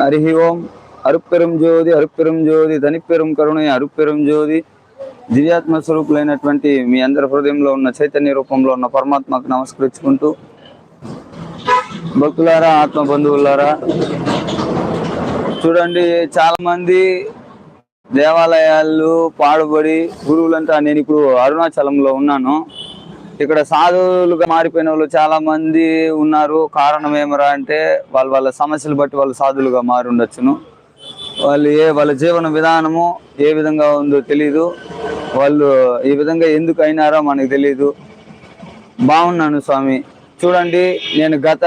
హరి ఓం అరుపెరం జ్యోతి అరుపెరం జ్యోతి ధనిపెరం కరుణ అరుపెరం జ్యోతి దివ్యాత్మ స్వరూపులైనటువంటి మీ అందరి హృదయంలో ఉన్న చైతన్య రూపంలో ఉన్న పరమాత్మకు నమస్కరించుకుంటూ భక్తులారా ఆత్మ బంధువులారా చూడండి చాలా మంది దేవాలయాలు పాడుబడి గురువులంతా నేను ఇప్పుడు అరుణాచలంలో ఉన్నాను. ఇక్కడ సాధువులుగా మారిపోయిన వాళ్ళు చాలా మంది ఉన్నారు. కారణం ఏమరా అంటే వాళ్ళ వాళ్ళ సమస్యలు బట్టి వాళ్ళు సాధువులుగా మారి ఉండొచ్చును. వాళ్ళు ఏ వాళ్ళ జీవన విధానము ఏ విధంగా ఉందో తెలీదు. వాళ్ళు ఈ విధంగా ఎందుకు అయినారో మనకు తెలీదు. బాగున్నాను స్వామి. చూడండి నేను గత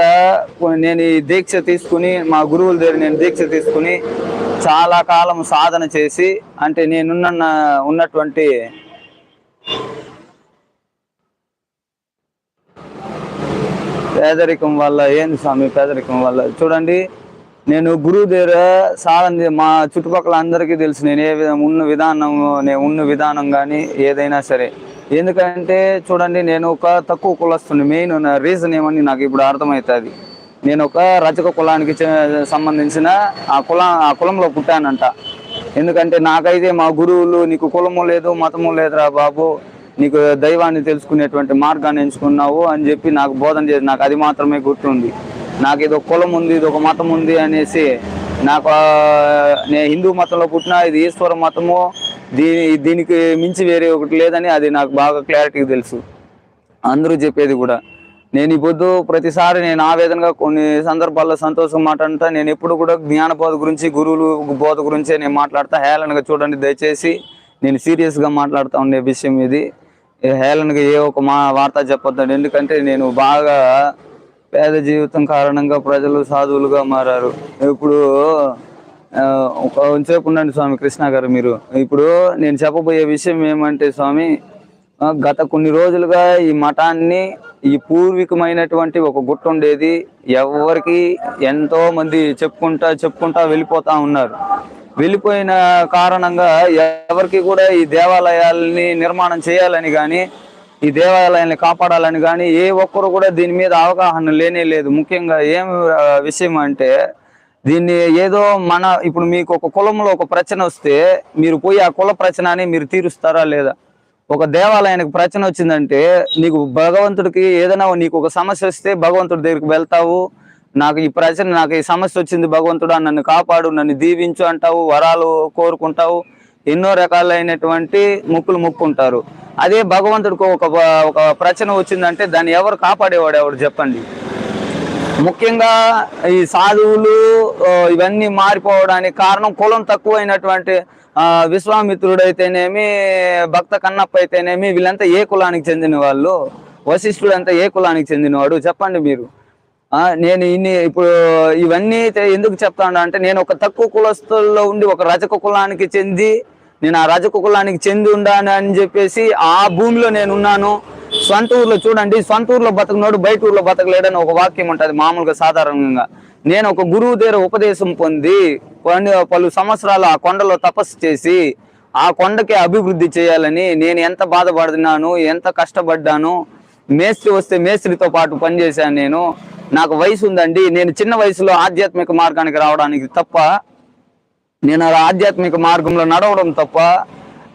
నేను ఈ దీక్ష తీసుకుని మా గురువుల దగ్గర నేను దీక్ష తీసుకుని చాలా కాలం సాధన చేసి అంటే నేనున్న ఉన్నటువంటి పేదరికం వల్ల ఏంది స్వామి పేదరికం వల్ల? చూడండి నేను గురువు దగ్గర సాధన మా చుట్టుపక్కల అందరికీ తెలుసు నేను ఏ విధంగా ఉన్న విధానం నేను ఉన్న విధానం కానీ ఏదైనా సరే. ఎందుకంటే చూడండి నేను ఒక తక్కువ కులస్తుంది మెయిన్ రీజన్ ఏమని నాకు ఇప్పుడు అర్థమవుతుంది. నేను ఒక రజక కులానికి సంబంధించిన ఆ కుల ఆ కులంలో పుట్టానంట. ఎందుకంటే నాకైతే మా గురువులు నీకు కులము లేదు మతము లేదురా బాబు. నీకు దైవాన్ని తెలుసుకునేటువంటి మార్గాన్ని ఎంచుకున్నావు అని చెప్పి నాకు బోధన చేసి నాకు అది మాత్రమే గుర్తుంది. నాకు ఇది ఒక కులం ఉంది ఇది ఒక మతం ఉంది అనేసి నాకు నేను హిందూ మతంలో పుట్టినా ఇది ఈశ్వర మతము దీని దీనికి మించి వేరే ఒకటి లేదని అది నాకు బాగా క్లారిటీగా తెలుసు. అందరూ చెప్పేది కూడా. నేను ఈ పొద్దు ప్రతిసారి నేను ఆవేదనగా కొన్ని సందర్భాల్లో సంతోషం మాట్లాడుతా నేను ఎప్పుడు కూడా జ్ఞానబోధ గురించి గురువులు బోధ గురించే నేను మాట్లాడతా. హేళనగా చూడండి దయచేసి నేను సీరియస్గా మాట్లాడుతూ ఉండే విషయం ఇది. హేళనగా ఏ ఒక మా వార్త చెప్పొద్దండి. ఎందుకంటే నేను బాగా పేద జీవితం కారణంగా ప్రజలు సాధువులుగా మారారు. ఇప్పుడు ఒక కొంచెంసేపు ఉండండి స్వామి కృష్ణ గారు మీరు. ఇప్పుడు నేను చెప్పబోయే విషయం ఏమంటే స్వామి గత కొన్ని రోజులుగా ఈ మఠాన్ని ఈ పూర్వీకమైనటువంటి ఒక గుట్ట ఉండేది. ఎవరికి ఎంతో మంది చెప్పుకుంటా చెప్పుకుంటా వెళ్ళిపోతా ఉన్నారు. వెళ్ళిపోయిన కారణంగా ఎవరికి కూడా ఈ దేవాలయాల్ని నిర్మాణం చేయాలని కానీ ఈ దేవాలయాన్ని కాపాడాలని కానీ ఏ ఒక్కరు కూడా దీని మీద అవగాహన లేనే లేదు. ముఖ్యంగా ఏం విషయం అంటే దీన్ని ఏదో మన ఇప్పుడు మీకు ఒక కులంలో ఒక ప్రచన వస్తే మీరు పోయి ఆ కుల ప్రచనని మీరు తీరుస్తారా లేదా? ఒక దేవాలయానికి ప్రచన వచ్చిందంటే నీకు భగవంతుడికి ఏదైనా నీకు ఒక సమస్య వస్తే భగవంతుడి దగ్గరికి వెళ్తావు. నాకు ఈ ప్రశ్న నాకు ఈ సమస్య వచ్చింది భగవంతుడా నన్ను కాపాడు నన్ను దీవించు అంటావు వరాలు కోరుకుంటావు. ఎన్నో రకాలైనటువంటి ముక్కులు ముక్కుంటారు. అదే భగవంతుడికి ఒక ఒక ప్రశ్న వచ్చిందంటే దాన్ని ఎవరు కాపాడేవాడు ఎవరు చెప్పండి. ముఖ్యంగా ఈ సాధువులు ఇవన్నీ మారిపోవడానికి కారణం కులం తక్కువైనటువంటి విశ్వామిత్రుడైతేనేమి భక్త కన్నప్ప అయితేనేమి వీళ్ళంతా ఏ కులానికి చెందిన వాళ్ళు? వశిష్ఠుడంతా ఏ కులానికి చెందినవాడు? చెప్పండి మీరు. నేను ఇన్ని ఇప్పుడు ఇవన్నీ ఎందుకు చెప్తాను అంటే నేను ఒక తక్కువ కులస్తుల్లో ఉండి ఒక రజక కులానికి చెంది నేను ఆ రజక కులానికి చెంది ఉండాను అని చెప్పేసి ఆ భూమిలో నేను ఉన్నాను. సొంత ఊర్లో చూడండి సొంత ఊర్లో బతకనోడు బయట ఊర్లో బతకలేడని ఒక వాక్యం ఉంటుంది మామూలుగా సాధారణంగా. నేను ఒక గురువు దగ్గర ఉపదేశం పొంది కొన్ని పలు సంవత్సరాలు ఆ కొండలో తపస్సు చేసి ఆ కొండకి అభివృద్ధి చేయాలని నేను ఎంత బాధపడుతున్నాను ఎంత కష్టపడ్డాను మేస్త్రి వస్తే మేస్త్రితో పాటు పనిచేశాను నేను. నాకు వయసు ఉందండి. నేను చిన్న వయసులో ఆధ్యాత్మిక మార్గానికి రావడానికి తప్ప నేను ఆధ్యాత్మిక మార్గంలో నడవడం తప్ప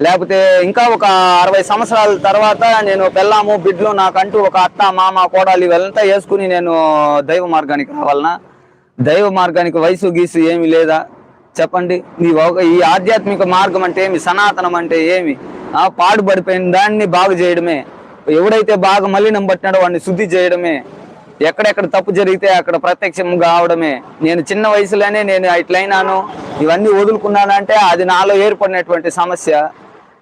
లేకపోతే ఇంకా ఒక అరవై సంవత్సరాల తర్వాత నేను పెళ్ళాము బిడ్డలు నాకంటూ ఒక అత్త మామ కోడలు ఇవంతా వేసుకుని నేను దైవ మార్గానికి రావాలనా? దైవ మార్గానికి వయసు గీసు ఏమి లేదా? చెప్పండి. ఈ ఒక- ఈ ఆధ్యాత్మిక మార్గం అంటే ఏమి? సనాతనం అంటే ఏమి? పాడుపడిపోయిన దాన్ని బాగు చేయడమే. ఎవడైతే బాగా మలినం పట్టినాడో వాడిని శుద్ధి చేయడమే. ఎక్కడెక్కడ తప్పు జరిగితే అక్కడ ప్రత్యక్షం కావడమే. నేను చిన్న వయసులోనే నేను ఇట్లయినాను ఇవన్నీ వదులుకున్నాను అంటే అది నాలో ఏర్పడినటువంటి సమస్య.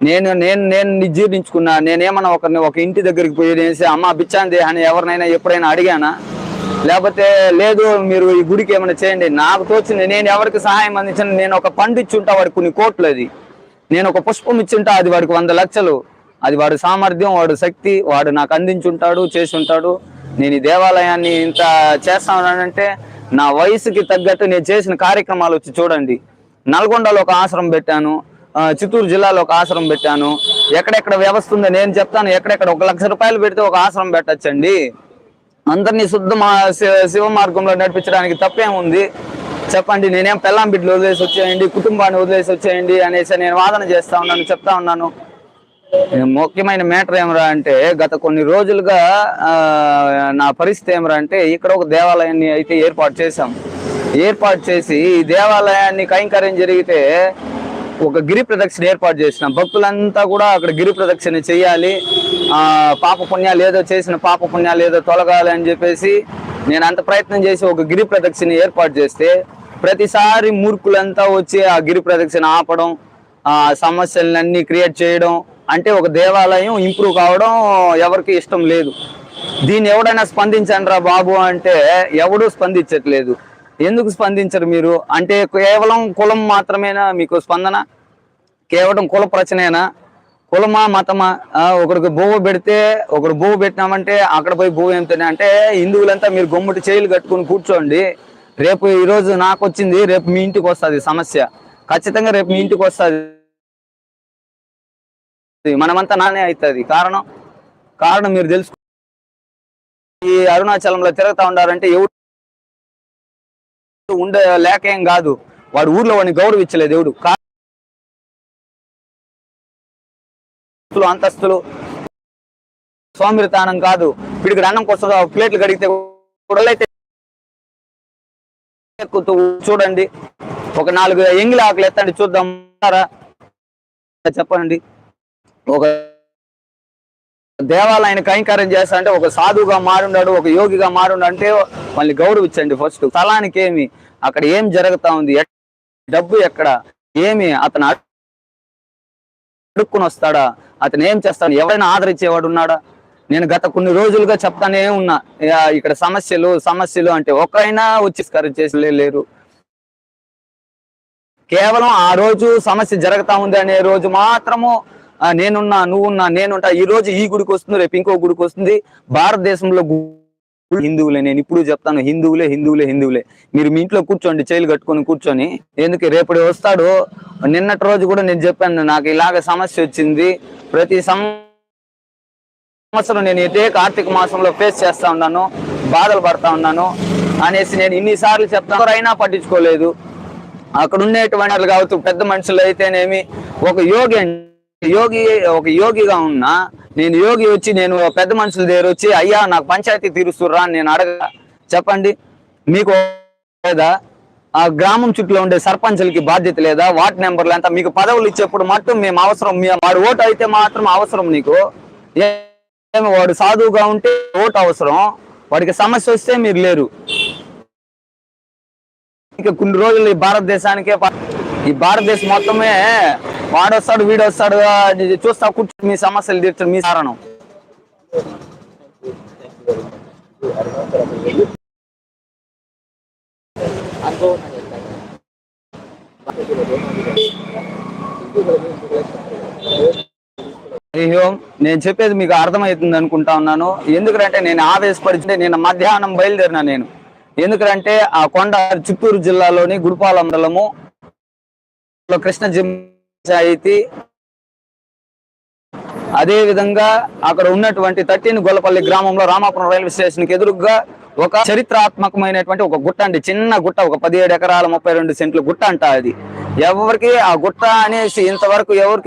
నేను నేను నేను జీర్ణించుకున్నా నేనేమన్నా ఒకరిని ఒక ఇంటి దగ్గరికి పోయి అనేసి అమ్మ బిచ్చాంది అని ఎవరినైనా ఎప్పుడైనా అడిగానా? లేకపోతే లేదు మీరు ఈ గుడికి ఏమైనా చేయండి. నాకు తోచింది నేను ఎవరికి సహాయం అందించిన నేను ఒక పండు ఇచ్చుంటా వాడికి కొన్ని కోట్లు అది. నేను ఒక పుష్పం ఇచ్చుంటా అది వాడికి వంద లక్షలు. అది వాడి సామర్థ్యం వాడు శక్తి వాడు నాకు అందించుంటాడు చేసి ఉంటాడు. నేను ఈ దేవాలయాన్ని ఇంత చేస్తానంటే నా వయసుకి తగ్గట్టు నేను చేసిన కార్యక్రమాలు వచ్చి చూడండి. నల్గొండలో ఒక ఆశ్రమం పెట్టాను చిత్తూరు జిల్లాలో ఒక ఆశ్రమం పెట్టాను. ఎక్కడెక్కడ వ్యవస్థ ఉందో నేను చెప్తాను ఎక్కడెక్కడ ఒక లక్ష రూపాయలు పెడితే ఒక ఆశ్రమం పెట్టచ్చండి. అందరినీ శుద్ధ మా శివ మార్గంలో నడిపించడానికి తప్పేముంది చెప్పండి నేనేం పెళ్ళాం బిడ్డలు వదిలేసి వచ్చేయండి కుటుంబాన్ని వదిలేసి వచ్చేయండి అనేసి నేను వాదన చేస్తా ఉన్నాను చెప్తా ఉన్నాను. ముఖ్యమైన మేటర్ ఏమరా అంటే గత కొన్ని రోజులుగా నా పరిస్థితి ఏమరా అంటే ఇక్కడ ఒక దేవాలయాన్ని అయితే ఏర్పాటు చేశాం. ఏర్పాటు చేసి ఈ దేవాలయాన్ని కైంకర్యం జరిగితే ఒక గిరి ప్రదక్షిణ ఏర్పాటు చేసినాం. భక్తులంతా కూడా అక్కడ గిరి ప్రదక్షిణ చేయాలి. పాప పుణ్యాలు ఏదో చేసిన పాప పుణ్యాలు ఏదో తొలగాలి అని చెప్పేసి నేను అంత ప్రయత్నం చేసి ఒక గిరి ప్రదక్షిణ ఏర్పాటు చేస్తే ప్రతిసారి మూర్ఖులంతా వచ్చి ఆ గిరి ప్రదక్షిణ ఆపడం సమస్యలన్నీ క్రియేట్ చేయడం అంటే ఒక దేవాలయం ఇంప్రూవ్ కావడం ఎవరికి ఇష్టం లేదు. దీన్ని ఎవడైనా స్పందించండి రా బాబు అంటే ఎవడు స్పందించట్లేదు. ఎందుకు స్పందించరు మీరు? అంటే కేవలం కులం మాత్రమేనా మీకు స్పందన? కేవలం కుల ప్రచనేనా కులమా మతమా? ఒకరికి భూమి పెడితే ఒకరు బువ్వ పెట్టినామంటే అక్కడ పోయి బువ్వ ఏం తిన్నా అంటే హిందువులంతా మీరు గొమ్ముటి చేయలు కట్టుకుని కూర్చోండి. రేపు ఈరోజు నాకు వచ్చింది రేపు మీ ఇంటికి వస్తుంది సమస్య. ఖచ్చితంగా రేపు మీ ఇంటికి వస్తుంది. మనమంతా నానే అవుతుంది. కారణం కారణం మీరు తెలుసు. ఈ అరుణాచలంలో తిరుగుతా ఉండారంటే ఎవరు ఉండే లేక ఏం కాదు. వాడు ఊర్లో వాడిని గౌరవించలేదు ఎవడు. కాస్తులు, అంతస్తులు సోమరితానం కాదు. పిడికి అన్నం కోసం ప్లేట్లు కడిగితే అయితే చూడండి. ఒక నాలుగు ఎంగిలి ఆకులు ఎత్తండి చూద్దాం. చెప్పండి. ఒక దేవాలయాన్ని కైంకర్యం చేస్తా అంటే ఒక సాధువుగా మారున్నాడు ఒక యోగిగా మారున్నాడు అంటే మళ్ళీ గౌరవించండి ఫస్ట్ స్థలానికి ఏమి అక్కడ ఏం జరుగుతా ఉంది డబ్బు ఎక్కడ ఏమి అతను అడుక్కుని వస్తాడా అతను ఏం చేస్తాడు ఎవరైనా ఆదరించేవాడు ఉన్నాడా? నేను గత కొన్ని రోజులుగా చెప్తానే ఉన్నా ఇక్కడ సమస్యలు సమస్యలు అంటే ఒక్కరైనా వచ్చి స్కరం చేసి లేరు. కేవలం ఆ రోజు సమస్య జరుగుతా ఉంది అనే రోజు మాత్రము నేనున్నా నువ్వున్నా నేనుంటా ఈ రోజు ఈ గుడికి వస్తుంది రేపు ఇంకో గుడికి వస్తుంది. భారతదేశంలో హిందువులే నేను ఇప్పుడు చెప్తాను హిందువులే హిందువులే హిందువులే. మీరు మీ ఇంట్లో కూర్చోండి చైలు కట్టుకొని కూర్చొని. ఎందుకు? రేపటి వస్తాడు. నిన్నటి రోజు కూడా నేను చెప్పాను నాకు ఇలాగ సమస్య వచ్చింది. ప్రతి సంవత్సరం నేను ఇదే కార్తీక మాసంలో ఫేస్ చేస్తా ఉన్నాను బాధలు పడతా ఉన్నాను అనేసి నేను ఇన్నిసార్లు చెప్తాను. అయినా పట్టించుకోలేదు. అక్కడ ఉండేటువంటి వాళ్ళు కావచ్చు పెద్ద మనుషులు అయితేనేమి ఒక యోగి అండి. యోగి ఒక యోగిగా ఉన్నా నేను యోగి వచ్చి నేను పెద్ద మనుషుల దగ్గర వచ్చి అయ్యా నాకు పంచాయతీ తీరుస్తుర్రా అని నేను అడగ చెప్పండి. మీకు లేదా? ఆ గ్రామం చుట్టూ ఉండే సర్పంచులకి బాధ్యత లేదా? వార్డ్ నెంబర్లు అంతా మీకు పదవులు ఇచ్చేప్పుడు మాత్రం మేము అవసరం. మీ వాడు ఓటు అయితే మాత్రం అవసరం నీకు. ఏమి వాడు సాధువుగా ఉంటే ఓటు అవసరం. వాడికి సమస్య వస్తే మీరు లేరు. ఇంకా కొన్ని రోజులు ఈ భారతదేశానికే ప- ఈ భారతదేశం మొత్తమే వాడొస్తాడు వీడొస్తాడు అది చూస్తా కూర్చొని మీ సమస్యలు తీర్చడం మీ కారణం. అయ్యో నేను చెప్పేది మీకు అర్థమవుతుంది అనుకుంటా ఉన్నాను. ఎందుకంటే నేను ఆవేశపరిచింటే నేను మధ్యాహ్నం బయలుదేరినా నేను. ఎందుకంటే ఆ కొండ చిత్తూరు జిల్లాలోని గుడిపాల మండలము లో కృష్ణ జిమ్ పంచాయతీ అదే విధంగా అక్కడ ఉన్నటువంటి థర్టీన్ గొల్లపల్లి గ్రామంలో రామాపురం రైల్వే స్టేషన్కి ఎదురుగా ఒక చరిత్రాత్మకమైనటువంటి ఒక గుట్ట అండి. చిన్న గుట్ట ఒక పదిహేడు ఎకరాల ముప్పై రెండు సెంట్ల గుట్ట అంట అది. ఎవరికి ఆ గుట్ట అనేసి ఇంతవరకు ఎవరికి